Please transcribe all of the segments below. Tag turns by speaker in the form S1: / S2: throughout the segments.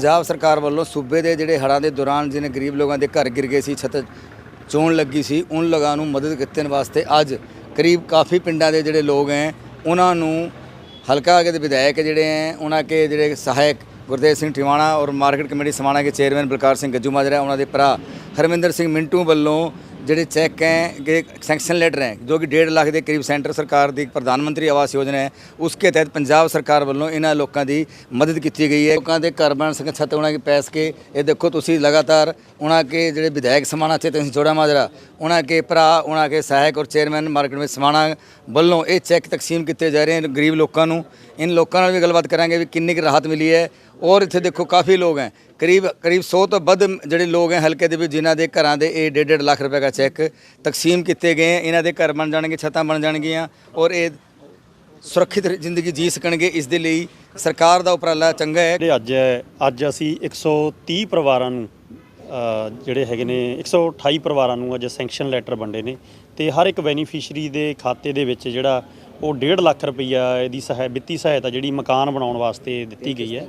S1: ਪੰਜਾਬ ਸਰਕਾਰ ਵੱਲੋਂ ਸੂਬੇ ਦੇ ਜਿਹੜੇ ਹੜ੍ਹਾਂ ਦੇ ਦੌਰਾਨ ਜਿਹਨੇ ਗਰੀਬ ਲੋਕਾਂ ਦੇ ਘਰ ਗਿਰ ਗਏ ਸੀ, ਛੱਤ ਚੋਣ ਲੱਗੀ ਸੀ ਉਹਨਾਂ ਲੋਕਾਂ ਨੂੰ ਮਦਦ ਕਰਨ ਵਾਸਤੇ ਅੱਜ ਕਰੀਬ ਕਾਫੀ ਪਿੰਡਾਂ ਦੇ ਜਿਹੜੇ ਲੋਕ ਹੈ ਉਹਨਾਂ ਨੂੰ ਹਲਕਾ ਕੇ ਦੇ ਵਿਧਾਇਕ ਜਿਹੜੇ ਹੈ ਉਹਨਾਂ ਕੇ ਜਿਹੜੇ ਸਹਾਇਕ ਗੁਰਦੇਵ ਸਿੰਘ ਟਿਵਾਣਾ ਔਰ ਮਾਰਕੀਟ ਕਮੇਟੀ ਸਮਾਣਾ ਕੇ ਚੇਅਰਮੈਨ ਬਲਕਾਰ ਸਿੰਘ ਗੱਜੂ ਮਾਜਰਾ ਉਹਨਾਂ ਦੇ ਭਰਾ ਹਰਮਿੰਦਰ ਸਿੰਘ ਮਿੰਟੂ ਵੱਲੋਂ ਜਿਹੜੇ ਚੈੱਕ ਹੈ, ਕਿ ਸੈਂਕਸ਼ਨ ਲੈਟਰ ਹੈ, ਜੋ ਕਿ 1.5 ਲੱਖ ਦੇ ਕਰੀਬ ਸੈਂਟਰ ਸਰਕਾਰ ਦੀ ਪ੍ਰਧਾਨ ਮੰਤਰੀ ਆਵਾਸ ਯੋਜਨਾ ਹੈ ਉਸਕੇ ਤਹਿਤ ਪੰਜਾਬ ਸਰਕਾਰ ਵੱਲੋਂ ਇਹਨਾਂ ਲੋਕਾਂ ਦੀ ਮਦਦ ਕੀਤੀ ਗਈ ਹੈ। ਲੋਕਾਂ ਦੇ ਘਰ ਬਣ ਸਕਣ ਛੱਤ ਉਹਨਾਂ ਕੇ ਪੈਸ ਕੇ, ਇਹ ਦੇਖੋ ਤੁਸੀਂ ਲਗਾਤਾਰ ਉਹਨਾਂ ਕੇ ਜਿਹੜੇ ਵਿਧਾਇਕ ਸਮਾਣਾ ਚੇਤਨ ਸਿੰਘ ਜੋੜਾ ਮਾਜਰਾ, ਉਹਨਾਂ ਕੇ ਭਰਾ, ਉਹਨਾਂ ਕੇ ਸਹਾਇਕ ਔਰ ਚੇਅਰਮੈਨ ਮਾਰਕੀਟ ਵਿੱਚ ਸਮਾਣਾ ਵੱਲੋਂ ਇਹ ਚੈੱਕ ਤਕਸੀਮ ਕੀਤੇ ਜਾ ਰਹੇ ਹਨ ਗਰੀਬ ਲੋਕਾਂ ਨੂੰ। ਇਨ ਲੋਕਾਂ ਨਾਲ ਵੀ ਗੱਲਬਾਤ ਕਰਾਂਗੇ ਵੀ ਕਿੰਨੀ ਕੁ ਰਾਹਤ ਮਿਲੀ ਹੈ। ਔਰ ਇੱਥੇ ਦੇਖੋ ਕਾਫੀ ਲੋਕ ਹੈ। ਕਰੀਬ ਕਰੀਬ 100 ਤੋਂ ਵੱਧ ਜਿਹੜੇ ਲੋਕ ਹੈ ਹਲਕੇ ਦੇ ਵਿੱਚ, ਜਿਨ੍ਹਾਂ ਦੇ ਘਰਾਂ ਦੇ ਇਹ 1.5 ਲੱਖ ਰੁਪਏ ਦਾ ਚੈੱਕ ਤਕਸੀਮ ਕੀਤੇ ਗਏ ਇਹਨਾਂ ਦੇ ਘਰ ਬਣ ਜਾਣਗੇ, ਛੱਤਾਂ ਬਣ ਜਾਣਗੀਆਂ ਔਰ ਇਹ ਸੁਰੱਖਿਅਤ ਜ਼ਿੰਦਗੀ ਜੀ ਸਕਣਗੇ। ਇਸ ਦੇ ਲਈ ਸਰਕਾਰ ਦਾ ਉਪਰਾਲਾ ਚੰਗਾ ਹੈ।
S2: ਜਿਹੜੇ ਅੱਜ ਅੱਜ ਅਸੀਂ 130 ਪਰਿਵਾਰਾਂ ਨੂੰ ਜਿਹੜੇ ਹੈਗੇ ਨੇ 128 ਪਰਿਵਾਰਾਂ ਨੂੰ ਅੱਜ ਸੈਂਕਸ਼ਨ ਲੈਟਰ ਵੰਡੇ ਨੇ ਤੇ ਹਰ ਇੱਕ ਬੈਨੀਫੀਸ਼ੀਅਰੀ ਦੇ ਖਾਤੇ ਦੇ ਵਿੱਚ ਜਿਹੜਾ ਉਹ 1.5 ਲੱਖ ਰੁਪਈਆ ਇਹਦੀ ਸਹਾਇ, ਵਿੱਤੀ ਸਹਾਇਤਾ ਜਿਹੜੀ ਮਕਾਨ ਬਣਾਉਣ ਵਾਸਤੇ ਦਿੱਤੀ ਗਈ ਹੈ।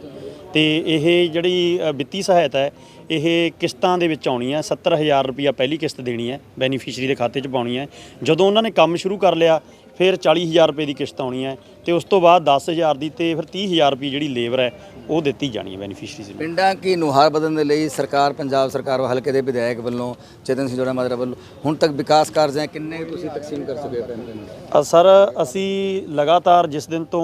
S2: ਤੇ ਇਹ ਜਿਹੜੀ ਵਿੱਤੀ ਸਹਾਇਤਾ ਹੈ, ਇਹ ਕਿਸ਼ਤਾਂ ਦੇ ਵਿੱਚ ਆਉਣੀ ਹੈ 70000 ਰੁਪਈਆ ਪਹਿਲੀ ਕਿਸ਼ਤ ਦੇਣੀ ਹੈ ਬੈਨੀਫੀਸ਼ੀਅਰੀ ਦੇ ਖਾਤੇ 'ਚ ਪਾਉਣੀ ਹੈ। ਜਦੋਂ ਉਹਨਾਂ ਨੇ ਕੰਮ ਸ਼ੁਰੂ ਕਰ ਲਿਆ ਫਿਰ 40000 ਰੁਪਏ ਦੀ ਕਿਸ਼ਤ ਆਉਣੀ ਹੈ ਤੇ ਉਸ ਤੋਂ ਬਾਅਦ 10000 ਦੀ ਤੇ ਫਿਰ 30000 ਰੁਪਏ ਜਿਹੜੀ ਲੇਬਰ ਹੈ ਉਹ ਦਿੱਤੀ ਜਾਣੀ ਹੈ ਬੈਨੀਫੀਸ਼ੀਅਰੀਜ਼ ਨੂੰ।
S1: ਪਿੰਡਾਂ ਕੀ ਨੁਹਾਰ ਬਦਲਣ ਦੇ ਲਈ ਸਰਕਾਰ ਪੰਜਾਬ ਸਰਕਾਰ ਹਲਕੇ ਦੇ ਵਿਧਾਇਕ ਵੱਲੋਂ ਚੇਤਨ ਸਿੰਘ ਜੋੜਾ ਮਾਜਰਾ ਵੱਲੋਂ ਹੁਣ ਤੱਕ ਵਿਕਾਸ ਕਾਰਜ ਹੈ ਕਿੰਨੇ ਤੁਸੀਂ ਤਕਸੀਮ ਕਰ ਚੁੱਕੇ ਹੋ
S2: ਸਰ ਅਸੀਂ ਲਗਾਤਾਰ ਜਿਸ ਦਿਨ ਤੋਂ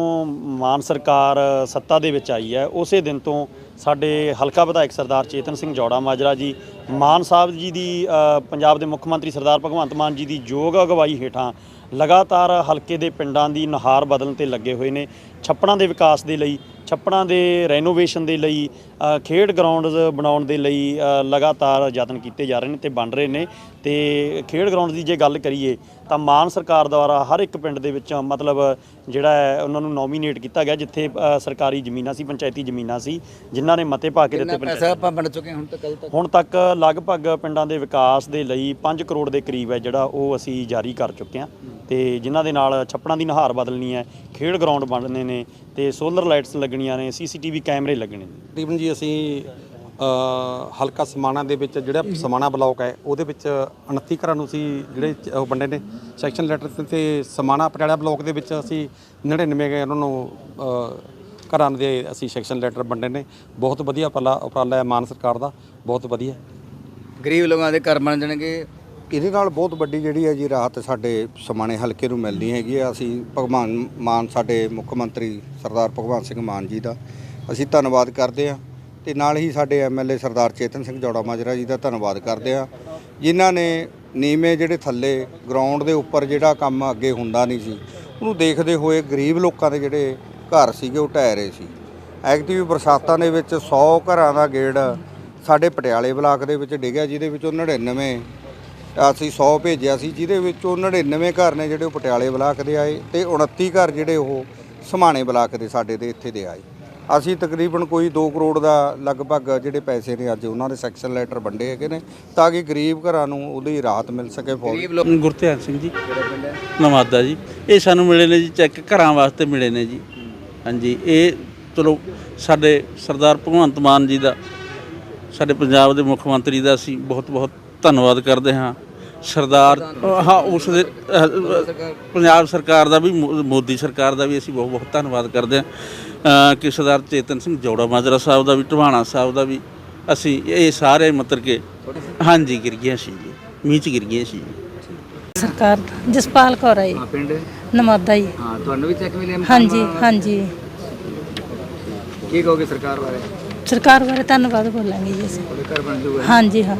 S2: ਮਾਨ ਸਰਕਾਰ ਸੱਤਾ ਦੇ ਵਿੱਚ ਆਈ ਹੈ ਉਸੇ ਦਿਨ ਤੋਂ ਸਾਡੇ ਹਲਕਾ ਵਿਧਾਇਕ ਸਰਦਾਰ ਚੇਤਨ ਸਿੰਘ ਜੌੜਾ ਮਾਜਰਾ ਜੀ ਮਾਨ ਸਾਹਿਬ ਜੀ ਦੀ ਪੰਜਾਬ ਦੇ ਮੁੱਖ ਮੰਤਰੀ ਸਰਦਾਰ ਭਗਵੰਤ ਮਾਨ ਜੀ ਦੀ ਯੋਗ ਅਗਵਾਈ ਹੇਠਾਂ ਲਗਾਤਾਰ ਹਲਕੇ ਦੇ ਪਿੰਡਾਂ ਦੀ ਨੁਹਾਰ ਬਦਲਣ ਤੇ ਲੱਗੇ ਹੋਏ ਨੇ। ਛੱਪੜਾਂ ਦੇ ਵਿਕਾਸ ਦੇ ਲਈ ਛੱਪੜਾਂ ਦੇ ਰੈਨੋਵੇਸ਼ਨ ਦੇ ਲਈ ਖੇਡ ਗਰਾਊਂਡਸ ਬਣਾਉਣ ਦੇ ਲਈ ਲਗਾਤਾਰ ਯਤਨ ਕੀਤੇ ਜਾ ਰਹੇ ਨੇ ਤੇ ਬਣ ਰਹੇ ਨੇ। ਤੇ ਖੇਡ ਗਰਾਊਂਡ ਦੀ ਜੇ ਗੱਲ ਕਰੀਏ ਤਾਂ ਮਾਨ ਸਰਕਾਰ ਦੁਆਰਾ ਹਰ ਇੱਕ ਪਿੰਡ ਦੇ ਵਿੱਚ ਮਤਲਬ ਜਿਹੜਾ ਹੈ ਉਹਨਾਂ ਨੂੰ ਨੋਮੀਨੇਟ ਕੀਤਾ ਗਿਆ ਜਿੱਥੇ ਸਰਕਾਰੀ ਜ਼ਮੀਨਾਂ ਸੀ ਪੰਚਾਇਤੀ ਜ਼ਮੀਨਾਂ ਸੀ ਜਿਨ੍ਹਾਂ ਨੇ ਮਤੇ ਪਾ ਕੇ ਦਿੱਤੇ
S1: ਪੈਸਾ ਆਪਾਂ ਵੰਡ ਚੁੱਕੇ ਹੁਣ ਤੱਕ।
S2: ਹੁਣ ਤੱਕ ਲਗਭਗ ਪਿੰਡਾਂ ਦੇ ਵਿਕਾਸ ਦੇ ਲਈ 5 ਕਰੋੜ ਦੇ ਕਰੀਬ ਹੈ ਜਿਹੜਾ ਉਹ ਅਸੀਂ ਜਾਰੀ ਕਰ ਚੁੱਕੇ ਹਾਂ। ਤੇ ਜਿਨ੍ਹਾਂ ਦੇ ਨਾਲ ਛੱਪੜਾਂ ਦੀ ਨਹਾਰ ਬਦਲਣੀ ਹੈ, ਖੇਡ ਗਰਾਊਂਡ ਬਣਨੇ ਨੇ ਤੇ ਸੋਲਰ ਲਾਈਟਸ ਲੱਗਣੀਆਂ ਨੇ, ਸੀਸੀਟੀਵੀ ਕੈਮਰੇ ਲੱਗਣੇ ਨੇ।
S3: ਤਕਰੀਬਨ ਜੀ ਅਸੀਂ ਹਲਕਾ ਸਮਾਣਾ ਦੇ ਵਿੱਚ ਜਿਹੜਾ ਸਮਾਣਾ ਬਲਾਕ ਹੈ, ਉਹਦੇ ਵਿੱਚ 29 ਘਰਾਂ ਨੂੰ ਅਸੀਂ ਜਿਹੜੇ ਉਹ ਵੰਡੇ ਨੇ। ਸੈਕਸ਼ਨ ਲੈਟਰ ਤੇ- ਤੇ ਸਮਾਣਾ ਪਟਿਆਲਾ ਬਲਾਕ ਦੇ ਵਿੱਚ ਅਸੀਂ 99 ਉਹਨਾਂ ਨੂੰ ਘਰਾਂ ਦੇ ਅਸੀਂ ਸੈਕਸ਼ਨ ਲੈਟਰ ਵੰਡੇ ਨੇ। ਬਹੁਤ ਵਧੀਆ ਉਪਰਾਲਾ ਉਪਰਾਲਾ ਹੈ ਮਾਨ ਸਰਕਾਰ ਦਾ, ਬਹੁਤ ਵਧੀਆ।
S1: ਗਰੀਬ ਲੋਕਾਂ ਦੇ ਘਰ ਬਣ ਜਾਣਗੇ।
S4: ਇਹਦੇ ਨਾਲ ਬਹੁਤ ਵੱਡੀ ਜਿਹੜੀ ਹੈ ਜੀ ਰਾਹਤ ਸਾਡੇ ਸਮਾਣੇ ਹਲਕੇ ਨੂੰ ਮਿਲਦੀ ਹੈਗੀ ਆ। ਅਸੀਂ ਭਗਵਾਨ ਮਾਨ, ਸਾਡੇ ਮੁੱਖ ਮੰਤਰੀ ਸਰਦਾਰ ਭਗਵੰਤ ਸਿੰਘ ਮਾਨ ਜੀ ਦਾ ਅਸੀਂ ਧੰਨਵਾਦ ਕਰਦੇ ਹਾਂ ਤੇ ਨਾਲ ਹੀ ਸਾਡੇ ਐਮਐਲਏ ਸਰਦਾਰ ਚੇਤਨ ਸਿੰਘ ਜੋੜਾ ਮਾਜਰਾ ਜੀ ਦਾ ਧੰਨਵਾਦ ਕਰਦੇ ਹਾਂ। ਜਿਨ੍ਹਾਂ ਨੇ ਨੀਵੇਂ ਜਿਹੜੇ ਥੱਲੇ ਗਰਾਊਂਡ ਦੇ ਉੱਪਰ ਜਿਹੜਾ ਕੰਮ ਅੱਗੇ ਹੁੰਦਾ ਨਹੀਂ ਸੀ, ਉਹਨੂੰ ਦੇਖਦੇ ਹੋਏ ਗਰੀਬ ਲੋਕਾਂ ਦੇ ਜਿਹੜੇ ਘਰ ਸੀਗੇ ਉਹ ਢਹਿ ਰਹੇ ਸੀ। ਐਕਟਿਵ ਬਰਸਾਤਾਂ ਦੇ ਵਿੱਚ 100 ਘਰਾਂ ਦਾ ਗੇੜ ਸਾਡੇ ਪਟਿਆਲੇ ਬਲਾਕ ਦੇ ਵਿੱਚ ਡਿੱਗਿਆ ਜਿਹਦੇ ਵਿੱਚੋਂ 99 ਅਸੀਂ 100 ਭੇਜਿਆ ਸੀ ਜਿਹਦੇ ਵਿੱਚੋਂ 99 ਘਰ ਨੇ ਜਿਹੜੇ ਉਹ ਪਟਿਆਲੇ ਬਲਾਕ ਦੇ ਆਏ ਤੇ 29 ਘਰ ਜਿਹੜੇ ਉਹ ਸਮਾਣੇ ਬਲਾਕ ਦੇ ਸਾਡੇ ਦੇ ਇੱਥੇ ਦੇ ਆਏ। ਅਸੀਂ ਤਕਰੀਬਨ ਕੋਈ 2 ਕਰੋੜ ਦਾ ਲਗਭਗ ਜਿਹੜੇ ਪੈਸੇ ਨੇ ਅੱਜ ਉਹਨਾਂ ਦੇ ਸੈਕਸ਼ਨ ਲੈਟਰ ਵੰਡੇ ਹੈਗੇ ਨੇ ਤਾਂ ਕਿ ਗਰੀਬ ਘਰਾਂ ਨੂੰ ਉਹਦੀ ਰਾਹਤ ਮਿਲ ਸਕੇ ਫੌਜ
S5: ਗੁਰਧਿਆਨ ਸਿੰਘ ਜੀ ਨਵਾਦਾ ਜੀ ਇਹ ਸਾਨੂੰ ਮਿਲੇ ਨੇ ਜੀ ਚੈੱਕ ਘਰਾਂ ਵਾਸਤੇ ਮਿਲੇ ਨੇ ਜੀ। ਹਾਂਜੀ ਇਹ ਚਲੋ ਸਾਡੇ ਸਰਦਾਰ ਭਗਵੰਤ ਮਾਨ ਜੀ ਦਾ ਸਾਡੇ ਪੰਜਾਬ ਦੇ ਮੁੱਖ ਮੰਤਰੀ ਦਾ ਅਸੀਂ ਬਹੁਤ ਬਹੁਤ ਧੰਨਵਾਦ ਕਰਦੇ ਹਾਂ। ਸਰਦਾਰ ਹਾਂ ਉਸ ਦੇ ਪੰਜਾਬ ਸਰਕਾਰ ਦਾ ਵੀ ਮੋਦੀ ਸਰਕਾਰ ਦਾ ਵੀ ਅਸੀਂ ਬਹੁਤ ਬਹੁਤ ਧੰਨਵਾਦ ਕਰਦੇ ਹਾਂ। ਕਿ ਸਰਦਾਰ ਚੇਤਨ ਸਿੰਘ ਜੌੜਾ ਮਾਜਰਾ ਸਾਹਿਬ ਦਾ ਵੀ ਟਵਾਣਾ ਸਾਹਿਬ ਦਾ ਵੀ ਅਸੀਂ ਇਹ ਸਾਰੇ ਮਤਲਬ ਕਿ ਹਾਂਜੀ ਗਿਰ ਗਏ ਸੀ ਜੀ ਮੀਂਹ ਚ ਗਿਰ ਗਏ ਸੀ ਜੀ।
S6: ਸਰਕਾਰ ਜਸਪਾਲ ਕੌਰ ਆਈ
S1: ਹਾਂ ਪਿੰਡ?
S6: ਨਮਾਦਾ ਹੀ
S1: ਹਾਂ ਤੁਹਾਨੂੰ ਵੀ ਚੈੱਕ ਮਿਲੇ ਮਕਾਨ
S6: ਹਾਂਜੀ ਹਾਂਜੀ?
S1: ਕੀ ਕਹੋਗੇ ਸਰਕਾਰ ਬਾਰੇ?
S6: ਸਰਕਾਰ ਬਾਰੇ ਧੰਨਵਾਦ ਬੋਲਾਂਗੇ ਜੀ ਅਸੀਂ। ਹਾਂਜੀ ਹਾਂ।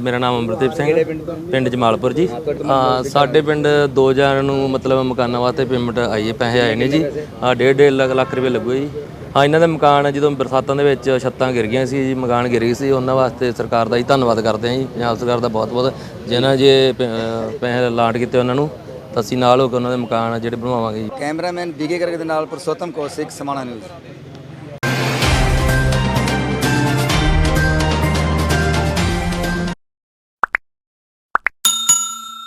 S7: ਮੇਰਾ ਨਾਮ ਅਮਰਦੀਪ ਸਿੰਘ ਪਿੰਡ ਜਮਾਲਪੁਰ ਜੀ। ਹਾਂ ਸਾਡੇ ਪਿੰਡ ਦੋ ਜਣਾਂ ਨੂੰ ਮਤਲਬ ਮਕਾਨਾਂ ਵਾਸਤੇ ਪੇਮੈਂਟ ਆਈ ਹੈ ਪੈਸੇ ਆਏ ਨੇ ਜੀ। ਹਾਂ ਡੇਢ ਡੇਢ ਲੱਖ ਲੱਖ ਰੁਪਏ ਲੱਗੂ ਜੀ। ਹਾਂ ਇਹਨਾਂ ਦੇ ਮਕਾਨ ਜਦੋਂ ਬਰਸਾਤਾਂ ਦੇ ਵਿੱਚ ਛੱਤਾਂ ਗਿਰ ਗਈਆਂ ਸੀ ਜੀ ਮਕਾਨ ਗਿਰ ਗਏ ਸੀ ਉਹਨਾਂ ਵਾਸਤੇ ਸਰਕਾਰ ਦਾ ਹੀ ਧੰਨਵਾਦ ਕਰਦੇ ਹਾਂ ਜੀ। ਪੰਜਾਬ ਸਰਕਾਰ ਦਾ ਬਹੁਤ ਬਹੁਤ ਜਿਨ੍ਹਾਂ ਜੇ ਪ- ਪੈਸੇ ਲਾਟ ਕੀਤੇ ਉਹਨਾਂ ਨੂੰ ਤਾਂ ਅਸੀਂ ਨਾਲ ਹੋ ਕੇ ਉਹਨਾਂ ਦੇ ਮਕਾਨ ਜਿਹੜੇ ਬਣਵਾਵਾਂਗੇ ਜੀ।
S1: ਕੈਮਰਾਮੈਨ ਬੀਕੇ ਕਰਕੇ ਦੇ ਨਾਲ ਪੁਰਸ਼ੋਤਮ ਕੌਸ਼ਿਕ ਸਮਾਣਾ ਨਿਊਜ਼।